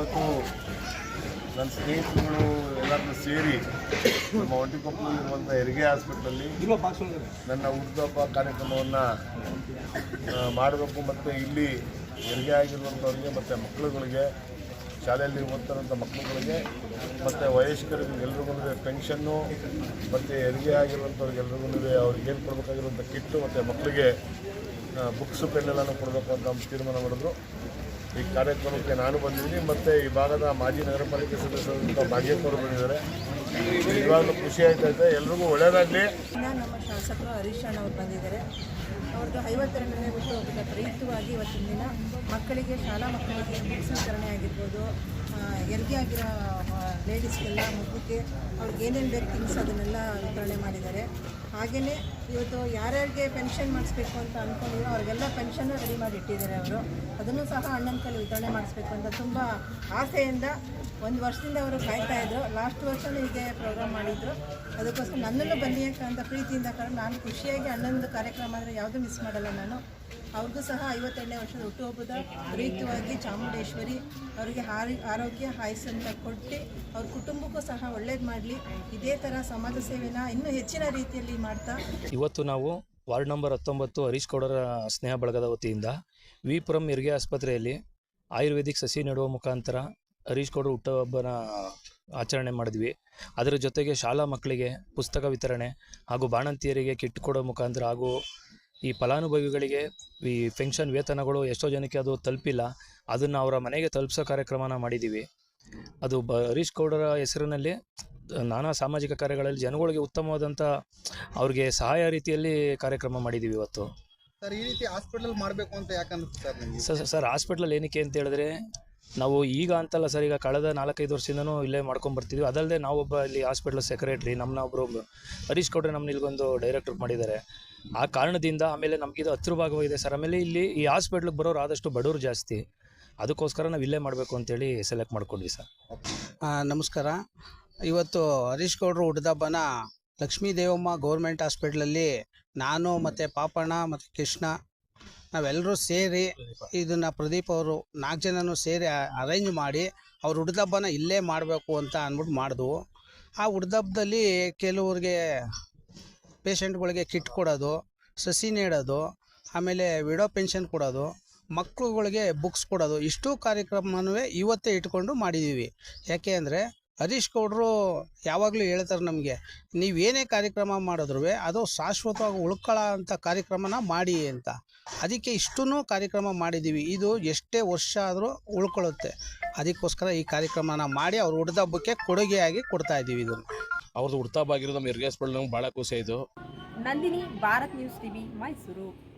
ಇವತ್ತು ನನ್ನ ಸ್ನೇಹಿತರುಗಳು ಎಲ್ಲರನ್ನೂ ಸೇರಿ ನಮ್ಮ ಒಂಟಿಕೊಪ್ಪಲಿರುವಂಥ ಹೆರಿಗೆ ಹಾಸ್ಪಿಟ್ಲಲ್ಲಿ ನನ್ನ ಹುಟ್ಟುಹಬ್ಬ ಕಾರ್ಯಕ್ರಮವನ್ನು ಮಾಡಬೇಕು ಮತ್ತು ಇಲ್ಲಿ ಹೆರಿಗೆ ಆಗಿರುವಂಥವ್ರಿಗೆ ಮತ್ತು ಮಕ್ಕಳುಗಳಿಗೆ ಶಾಲೆಯಲ್ಲಿ ಓದ್ತಾರಂಥ ಮಕ್ಕಳುಗಳಿಗೆ ಮತ್ತು ವಯಸ್ಕರಿಗೆ ಎಲ್ರಿಗೂ ಪೆನ್ಷನ್ನು ಮತ್ತು ಹೆರಿಗೆ ಆಗಿರುವಂಥವ್ರಿಗೆ ಎಲ್ರಿಗೂ ಅವ್ರಿಗೆ ಏನು ಕೊಡಬೇಕಾಗಿರುವಂಥ ಕಿಟ್ಟು ಮತ್ತು ಮಕ್ಕಳಿಗೆ ಬುಕ್ಸು ಪೆನ್ನೆಲ್ಲನೂ ಕೊಡಬೇಕು ಅಂತ ತೀರ್ಮಾನ ಮಾಡಿದ್ರು. ಈ ಕಾರ್ಯಕ್ರಮಕ್ಕೆ ನಾನು ಬಂದಿದ್ದೀನಿ. ಮತ್ತು ಈ ಭಾಗದ ಮಾಜಿ ನಗರ ಪಾಲಿಕೆ ಸದಸ್ಯರಾದಂಥ ಭಾಗ್ಯಕ್ಕವರು ಬಂದಿದ್ದಾರೆ. ನಿಜವಾಗ್ಲೂ ಖುಷಿ ಆಯ್ತೈತೆ ಎಲ್ರಿಗೂ ಒಳ್ಳೆಯದಾಗಲಿ ನಮ್ಮ ಶಾಸಕರು ಹರೀಶ್ ಅವರು ಬಂದಿದ್ದಾರೆ. ಅವ್ರದ್ದು ಐವತ್ತೆರಡನೇ ಹುಟ್ಟುಹಬ್ಬದ ಪ್ರಯುಕ್ತವಾಗಿ ಇವತ್ತಿನ ದಿನ ಮಕ್ಕಳಿಗೆ, ಶಾಲಾ ಮಕ್ಕಳಿಗೆ ಬುಕ್ಸ್ ವಿತರಣೆ ಆಗಿರ್ಬೋದು ಹೆರಿಗೆ ಆಗಿರೋ ಲೇಡೀಸ್ಗೆಲ್ಲ ಮಗುಗೆ ಅವ್ರಿಗೆ ಏನೇನು ಬೇಕು ಥಿಂಗ್ಸ್ ಅದನ್ನೆಲ್ಲ ವಿತರಣೆ ಮಾಡಿದ್ದಾರೆ. ಹಾಗೆಯೇ ಇವತ್ತು ಯಾರ್ಯಾರಿಗೆ ಪೆನ್ಷನ್ ಮಾಡಿಸ್ಬೇಕು ಅಂತ ಅಂದ್ಕೊಂಡಿದ್ರು ಅವ್ರಿಗೆಲ್ಲ ಪೆನ್ಷನ್ನು ರೆಡಿ ಮಾಡಿ ಇಟ್ಟಿದ್ದಾರೆ ಅವರು. ಅದನ್ನು ಸಹ ಅಣ್ಣನ ಕೈಲಿ ವಿತರಣೆ ಮಾಡಿಸ್ಬೇಕು ಅಂತ ತುಂಬ ಆಸೆಯಿಂದ ಒಂದು ವರ್ಷದಿಂದ ಅವರು ಕಾಯ್ತಾ ಇದ್ರು. ಲಾಸ್ಟ್ ವರ್ಷನೂ ಇದೇ ಪ್ರೋಗ್ರಾಮ್ ಮಾಡಿದ್ರು. ಅದಕ್ಕೋಸ್ಕರ ನನ್ನನ್ನು ಬನ್ನಿ ಅಂತ ಪ್ರೀತಿಯಿಂದ ಕಾರಣ ನಾನು ಖುಷಿಯಾಗಿ ಅಣ್ಣನದು ಕಾರ್ಯಕ್ರಮ ಅಂದರೆ ಯಾವುದೂ ಮಿಸ್ ಮಾಡಲ್ಲ ನಾನು. ಅವ್ರಿಗೂ ಸಹ ಐವತ್ತೆರಡನೇ ವರ್ಷದ ಹುಟ್ಟುಹಬ್ಬದ ಪ್ರಯುಕ್ತವಾಗಿ ಚಾಮುಂಡೇಶ್ವರಿ ಅವರಿಗೆ ಹಾರಿ ಆರೋಗ್ಯ, ಆಯುಸ್ಸು ಅಂತ ಕೊಟ್ಟು ಅವ್ರ ಕುಟುಂಬಕ್ಕೂ ಸಹ ಒಳ್ಳೇದು ಮಾಡಲಿ. ಇದೇ ಥರ ಸಮಾಜ ಸೇವೆನ ಇನ್ನೂ ಹೆಚ್ಚಿನ ರೀತಿಯಲ್ಲಿ ಮಾಡ್ತಾ ಇವತ್ತು ನಾವು ವಾರ್ಡ್ ನಂಬರ್ ಹತ್ತೊಂಬತ್ತು ಹರೀಶ್ ಗೌಡರ ಸ್ನೇಹ ಬಳಗದ ವತಿಯಿಂದ ವಿಪುರಂ ಹೆರಿಗೆ ಆಸ್ಪತ್ರೆಯಲ್ಲಿ ಆಯುರ್ವೇದಿಕ್ ಸಸಿ ನೆಡುವ ಮುಖಾಂತರ ಹರೀಶ್ ಗೌಡರ ಹುಟ್ಟುಹಬ್ಬನ ಆಚರಣೆ ಮಾಡಿದ್ವಿ. ಅದರ ಜೊತೆಗೆ ಶಾಲಾ ಮಕ್ಕಳಿಗೆ ಪುಸ್ತಕ ವಿತರಣೆ ಹಾಗೂ ಬಾಣಂತಿಯರಿಗೆ ಕಿಟ್ ಕೊಡೋ ಮುಖಾಂತರ ಹಾಗೂ ಈ ಫಲಾನುಭವಿಗಳಿಗೆ ಈ ಪೆನ್ಷನ್ ವೇತನಗಳು ಎಷ್ಟೋ ಜನಕ್ಕೆ ಅದು ತಲುಪಿಲ್ಲ. ಅದನ್ನು ಅವರ ಮನೆಗೆ ತಲುಪಿಸೋ ಕಾರ್ಯಕ್ರಮನ ಮಾಡಿದ್ದೀವಿ ಅದು ಬ ಹರೀಶ್ ಗೌಡರ ಹೆಸರಿನಲ್ಲಿ ನಾನಾ ಸಾಮಾಜಿಕ ಕಾರ್ಯಗಳಲ್ಲಿ ಜನಗಳಿಗೆ ಉತ್ತಮವಾದಂಥ ಅವ್ರಿಗೆ ಸಹಾಯ ರೀತಿಯಲ್ಲಿ ಕಾರ್ಯಕ್ರಮ ಮಾಡಿದ್ದೀವಿ ಇವತ್ತು. ಸರ್ ಈ ರೀತಿ ಹಾಸ್ಪಿಟಲ್ ಮಾಡಬೇಕು ಅಂತ ಯಾಕಂದ್ರೆ ಸರ್ ಸರ್ ಹಾಸ್ಪಿಟ್ಲಲ್ಲಿ ಏನಕ್ಕೆ ಅಂತ ಹೇಳಿದ್ರೆ ನಾವು ಈಗ ಅಂತಲ್ಲ ಸರ್, ಈಗ ಕಳೆದ ನಾಲ್ಕೈದು ವರ್ಷದಿಂದನೂ ಇಲ್ಲೇ ಮಾಡ್ಕೊಂಡು ಬರ್ತಿದ್ವಿ. ಅದಲ್ಲದೆ ನಾವೊಬ್ಬ ಇಲ್ಲಿ ಹಾಸ್ಪಿಟ್ಲ್ ಸೆಕ್ರೆಟ್ರಿ ನಮ್ಮನ್ನ ಒಬ್ಬರು ಹರೀಶ್ ಗೌಡ್ರೆ ನಮ್ಮನ್ನ ಇಲ್ಗೊಂದು ಡೈರೆಕ್ಟರ್ ಮಾಡಿದ್ದಾರೆ. ಆ ಕಾರಣದಿಂದ ಆಮೇಲೆ ನಮಗಿದು ಹತ್ತಿರ ಭಾಗವಾಗಿದೆ ಸರ್. ಆಮೇಲೆ ಇಲ್ಲಿ ಈ ಹಾಸ್ಪಿಟ್ಲಿಗೆ ಬರೋರು ಆದಷ್ಟು ಬಡವರು ಜಾಸ್ತಿ. ಅದಕ್ಕೋಸ್ಕರ ನಾವು ಇಲ್ಲೇ ಮಾಡಬೇಕು ಅಂತೇಳಿ ಸೆಲೆಕ್ಟ್ ಮಾಡ್ಕೊಂಡ್ವಿ ಸರ್. ನಮಸ್ಕಾರ. ಇವತ್ತು ಹರೀಶ್ ಗೌಡ್ರು ಹುಡ್ದಬ್ಬನ ಲಕ್ಷ್ಮೀ ದೇವಮ್ಮ ಗೌರ್ಮೆಂಟ್ ಹಾಸ್ಪಿಟ್ಲಲ್ಲಿ ನಾನು ಮತ್ತು ಪಾಪಣ್ಣ ಮತ್ತು ಕೃಷ್ಣ ನಾವೆಲ್ಲರೂ ಸೇರಿ ಇದನ್ನು ಪ್ರದೀಪ್ ಅವರು ನಾಲ್ಕು ಜನನೂ ಸೇರಿ ಅರೇಂಜ್ ಮಾಡಿ ಅವ್ರ ಹುಡ್ದಬ್ಬನ ಇಲ್ಲೇ ಮಾಡಬೇಕು ಅಂತ ಅಂದ್ಬಿಟ್ಟು ಮಾಡಿದ್ವು ಆ ಹುಡ್ದಬ್ಬದಲ್ಲಿ ಕೆಲವ್ರಿಗೆ ಪೇಷಂಟ್ಗಳಿಗೆ ಕಿಟ್ ಕೊಡೋದು ಸಸಿ ನೀಡೋದು ಆಮೇಲೆ ವಿಡೋ ಪೆನ್ಷನ್ ಕೊಡೋದು ಮಕ್ಕಳುಗಳಿಗೆ ಬುಕ್ಸ್ ಕೊಡೋದು. ಇಷ್ಟು ಕಾರ್ಯಕ್ರಮನೂ ಇವತ್ತೇ ಇಟ್ಕೊಂಡು ಮಾಡಿದ್ದೀವಿ ಯಾಕೆ ಅಂದರೆ ಹರೀಶ್ ಗೌಡರು ಯಾವಾಗಲೂ ಹೇಳ್ತಾರೆ ನಮಗೆ ನೀವೇನೇ ಕಾರ್ಯಕ್ರಮ ಮಾಡಿದ್ರು ಅದು ಶಾಶ್ವತವಾಗಿ ಉಳ್ಕೊಳ್ಳೋ ಅಂಥ ಕಾರ್ಯಕ್ರಮನ ಮಾಡಿ ಅಂತ. ಅದಕ್ಕೆ ಇಷ್ಟೂ ಕಾರ್ಯಕ್ರಮ ಮಾಡಿದ್ದೀವಿ ಇದು ಎಷ್ಟೇ ವರ್ಷ ಆದರೂ ಉಳ್ಕೊಳ್ಳುತ್ತೆ. ಅದಕ್ಕೋಸ್ಕರ ಈ ಕಾರ್ಯಕ್ರಮನ ಮಾಡಿ ಅವ್ರ ಹುಡ್ದಬ್ಬಕ್ಕೆ ಕೊಡುಗೆಯಾಗಿ ಕೊಡ್ತಾ ಇದ್ದೀವಿ ಇದನ್ನು. ಅವ್ರದ್ದು ಹುಡ್ತಾ ಬಾಗಿರೋದು ನಮ್ಮ ನಮಗೆ ನಮ್ಗೆ ಭಾಳ ಖುಷಿ ಆಯಿತು. Nandini Bharat news TV Mysuru.